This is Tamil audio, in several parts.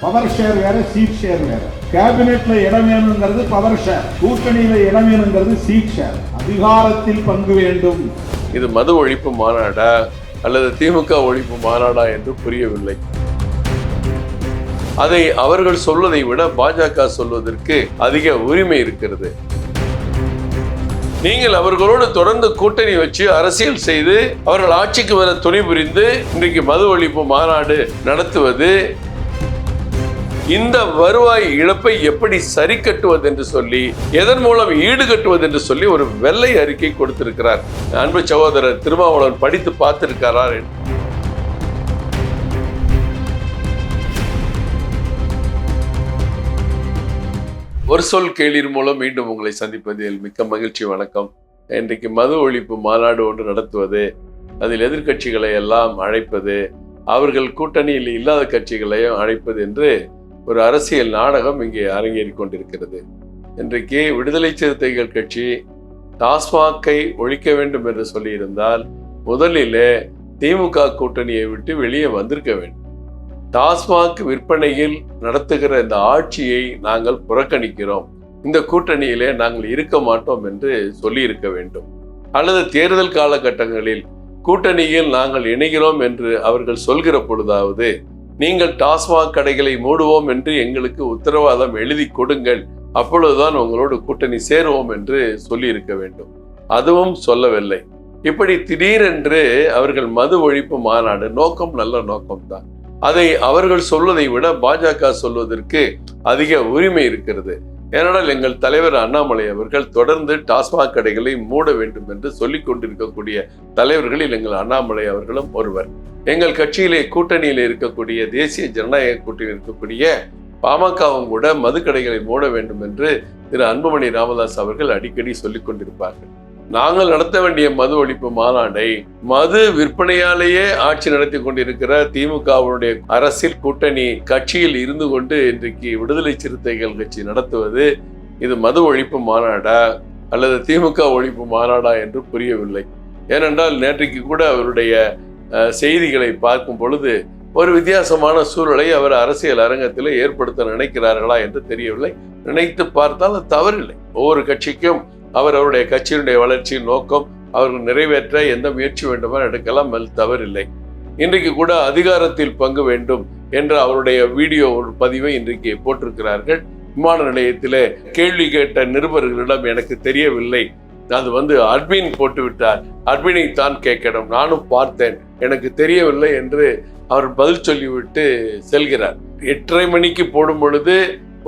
பவர் ஷேர் வேற சீட் ஷேர் வேற. கேபினெட்ல இடம் வேணுங்கிறது பவர் ஷேர் கூட்டணியில இடம் வேணுங்கிறது சீட் ஷேர் அதிகாரத்தில் பங்கு வேண்டும். இது மது ஒழிப்பு மாநாடா அல்லது திமுக ஒழிப்பு மாநாடா என்று புரியவில்லை. அதை அவர்கள் சொல்வதை விட பாஜக சொல்வதற்கு அதிக உரிமை இருக்கிறது. நீங்கள் அவர்களோடு தொடர்ந்து கூட்டணி வச்சு அரசியல் செய்து அவர்கள் ஆட்சிக்கு வர துணை புரிந்து இன்றைக்கு மது ஒழிப்பு மாநாடு நடத்துவது இந்த வருவாய் இழப்பை எப்படி சரி கட்டுவது என்று சொல்லி எதன் மூலம் ஈடுகட்டுவது என்று சொல்லி ஒரு வெள்ளை அறிக்கை கொடுத்திருக்கிறார். அன்பு சகோதரர் திருமாவளவன் படித்து பார்த்திருக்கிறார் ஒரு சொல் கேளிர் மூலம் மீண்டும் உங்களை சந்திப்பதில் மிக்க மகிழ்ச்சி வணக்கம். இன்றைக்கு மது ஒழிப்பு மாநாடு ஒன்று நடத்துவது அதில் எதிர்க்கட்சிகளை எல்லாம் அழைப்பது அவர்கள் கூட்டணியில் இல்லாத கட்சிகளையும் அழைப்பது என்று ஒரு அரசியல் நாடகம் இங்கே அரங்கேறிக் கொண்டிருக்கிறது. இன்றைக்கு விடுதலை சிறுத்தைகள் கட்சி டாஸ்மாகை ஒழிக்க வேண்டும் என்று சொல்லியிருந்தால் முதலிலே திமுக கூட்டணியை விட்டு வெளியே வந்திருக்க வேண்டும். டாஸ்மாக் விற்பனையில் நடத்துகிற இந்த ஆட்சியை நாங்கள் புறக்கணிக்கிறோம். இந்த கூட்டணியிலே நாங்கள் இருக்க மாட்டோம் என்று சொல்லியிருக்க வேண்டும். அல்லது தேர்தல் காலகட்டங்களில் கூட்டணியில் நாங்கள் இணைகிறோம் என்று அவர்கள் சொல்கிற பொழுதாவது நீங்கள் டாஸ்மாக் கடைகளை மூடுவோம் என்று எங்களுக்கு உத்தரவாதம் எழுதி கொடுங்கள். அப்பொழுதுதான் உங்களோடு கூட்டணி சேருவோம் என்று சொல்லியிருக்க வேண்டும். அதுவும் சொல்லவில்லை. இப்படி திடீரென்று அவர்கள் மது ஒழிப்பு மாநாடு நோக்கம் நல்ல நோக்கம்தான். அதை அவர்கள் சொல்வதை விட பாஜக சொல்வதற்கு அதிக உரிமை இருக்கிறது. ஏனென்றால் எங்கள் தலைவர் அண்ணாமலை அவர்கள் தொடர்ந்து டாஸ்மாக் கடைகளை மூட வேண்டும் என்று சொல்லிக் கொண்டிருக்கக்கூடிய தலைவர்களில் எங்கள் அண்ணாமலை அவர்களும் ஒருவர். எங்கள் கட்சியிலே கூட்டணியில் இருக்கக்கூடிய தேசிய ஜனநாயக கூட்டணியில் இருக்கக்கூடிய பாமகவும் கூட மதுக்கடைகளை மூட வேண்டும் என்று திரு அன்புமணி ராமதாஸ் அவர்கள் அடிக்கடி சொல்லிக் கொண்டிருப்பார்கள். நாங்கள் நடத்த வேண்டிய மது ஒழிப்பு மாநாடை மது விற்பனையாலேயே ஆட்சி நடத்தி கொண்டிருக்கிற திமுகவுடைய அரசியல் கூட்டணி கட்சியில் இருந்து கொண்டு இன்றைக்கு விடுதலை சிறுத்தைகள் கட்சி நடத்துவது இது மது ஒழிப்பு மாநாடா அல்லது திமுக ஒழிப்பு மாநாடா என்று புரியவில்லை. ஏனென்றால் நேற்றைக்கு கூட அவருடைய செய்திகளை பார்க்கும் பொழுது ஒரு வித்தியாசமான சூழலை அவர் அரசியல் அரங்கத்தில் ஏற்படுத்த நினைக்கிறார்களா என்று தெரியவில்லை. நினைத்து பார்த்தால் அது தவறில்லை. ஒவ்வொரு கட்சிக்கும் அவர் அவருடைய கட்சியினுடைய வளர்ச்சியின் நோக்கம் அவர்கள் நிறைவேற்ற எந்த முயற்சி வேண்டுமோ எடுக்கலாம் அது தவறில்லை. இன்றைக்கு கூட அதிகாரத்தில் பங்கு வேண்டும் என்ற அவருடைய வீடியோ ஒரு பதிவை இன்றைக்கு போட்டிருக்கிறார்கள். விமான நிலையத்திலே கேள்வி கேட்ட நிருபர்களிடம் எனக்கு தெரியவில்லை. அது வந்து அட்மின் போட்டு விட்டார் அட்மினை தான் கேட்கணும். நானும் பார்த்தேன். எனக்கு தெரியவில்லை என்று அவர் பதில் சொல்லிவிட்டு செல்கிறார். எட்டரை மணிக்கு போடும் பொழுது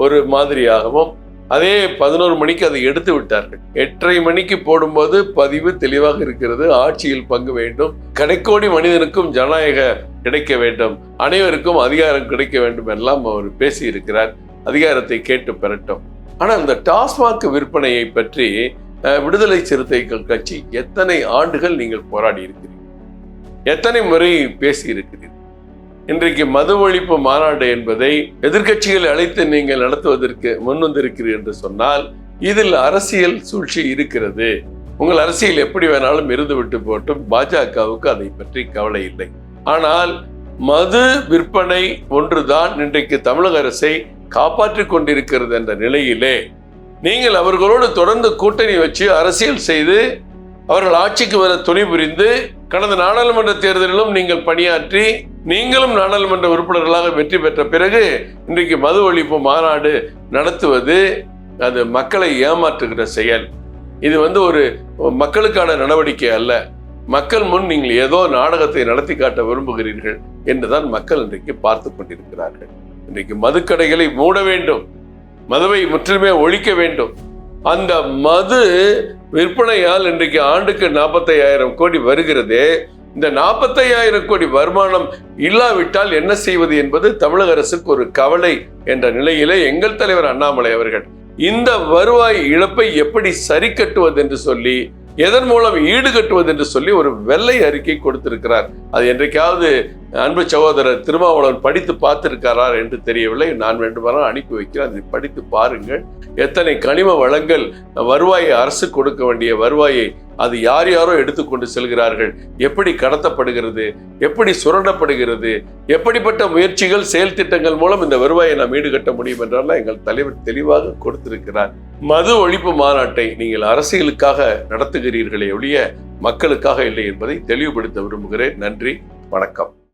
ஒரு மாதிரியாகவும் அதே பதினோரு மணிக்கு அதை எடுத்து விட்டார்கள். எட்டரை மணிக்கு போடும்போது பதிவு தெளிவாக இருக்கிறது. ஆட்சியில் பங்கு வேண்டும். கடைக்கோடி மனிதனுக்கும் ஜனநாயக கிடைக்க வேண்டும். அனைவருக்கும் அதிகாரம் கிடைக்க வேண்டும் எல்லாம் அவர் பேசியிருக்கிறார். அதிகாரத்தை கேட்டு பெறட்டும் ஆனால் இந்த டாஸ்மாக் விற்பனையை பற்றி விடுதலை சிறுத்தைகள் கட்சி எத்தனை ஆண்டுகள் நீங்கள் போராடி இருக்கிறீர்கள் எத்தனை முறை பேசி இருக்கிறீர்கள் இன்றைக்கு மது ஒழிப்பு மாநாடு என்பதை எதிர்க்கட்சிகளை அழைத்து நீங்கள் நடத்துவதற்கு முன்வந்திருக்கிறீர்கள் என்று சொன்னால் இதில் அரசியல் சூழ்ச்சி இருக்கிறது. உங்கள் அரசியல் எப்படி வேணாலும் இருந்து விட்டு போட்டும் பாஜகவுக்கு அதை பற்றி கவலை இல்லை. ஆனால் மது விற்பனை ஒன்றுதான் இன்றைக்கு தமிழக அரசை காப்பாற்றிக் கொண்டிருக்கிறது என்ற நிலையிலே நீங்கள் அவர்களோடு தொடர்ந்து கூட்டணி வச்சு அரசியல் செய்து அவர்கள் ஆட்சிக்கு வர துணி புரிந்து கடந்த நாடாளுமன்ற தேர்தலிலும் நீங்கள் பணியாற்றி நீங்களும் நாடாளுமன்ற உறுப்பினர்களாக வெற்றி பெற்ற பிறகு இன்றைக்கு மது ஒழிப்பு மாநாடு நடத்துவது அது மக்களை ஏமாற்றுகிற செயல். இது வந்து ஒரு மக்களுக்கான நடவடிக்கை அல்ல. மக்கள் முன் நீங்கள் ஏதோ நாடகத்தை நடத்தி காட்ட விரும்புகிறீர்கள் என்றுதான் மக்கள் இன்றைக்கு பார்த்து கொண்டிருக்கிறார்கள். இன்றைக்கு மதுக்கடைகளை மூட வேண்டும். மதுவை முற்றிலுமே ஒழிக்க வேண்டும். அந்த மது விற்பனையால் இன்றைக்கு ஆண்டுக்கு நாற்பத்தையாயிரம் கோடி வருகிறதே. இந்த நாற்பத்தையாயிரம் கோடி வருமானம் இல்லாவிட்டால் என்ன செய்வது என்பது தமிழக அரசுக்கு ஒரு கவலை என்ற நிலையிலே எங்கள் தலைவர் அண்ணாமலை அவர்கள் இந்த வருவாய் இழப்பை எப்படி சரி கட்டுவது என்று சொல்லி எதன் மூலம் ஈடுகட்டுவது என்று சொல்லி ஒரு வெள்ளை அறிக்கை கொடுத்திருக்கிறார். அது என்றைக்காவது அன்பு சகோதரர் திருமாவளவன் படித்து பார்த்திருக்காரா என்று தெரியவில்லை. நான் வேண்டுமானால் அனுப்பி வைக்கிறேன். அதை படித்து பாருங்கள். எத்தனை கனிம வளங்கள் வருவாயை அரசு கொடுக்க வேண்டிய வருவாயை அது யார் யாரோ எடுத்துக்கொண்டு செல்கிறார்கள். எப்படி கடத்தப்படுகிறது? எப்படி சுரண்டப்படுகிறது? எப்படிப்பட்ட முயற்சிகள் செயல் திட்டங்கள் மூலம் இந்த வருவாயை நாம் ஈடுகட்ட முடியும் என்றெல்லாம் எங்கள் தலைவர் தெளிவாக கொடுத்திருக்கிறார். மது ஒழிப்பு மாநாட்டை நீங்கள் அரசியலுக்காக நடத்துகிறீர்களே ஒழிய மக்களுக்காக இல்லை என்பதை தெளிவுபடுத்த விரும்புகிறேன். நன்றி வணக்கம்.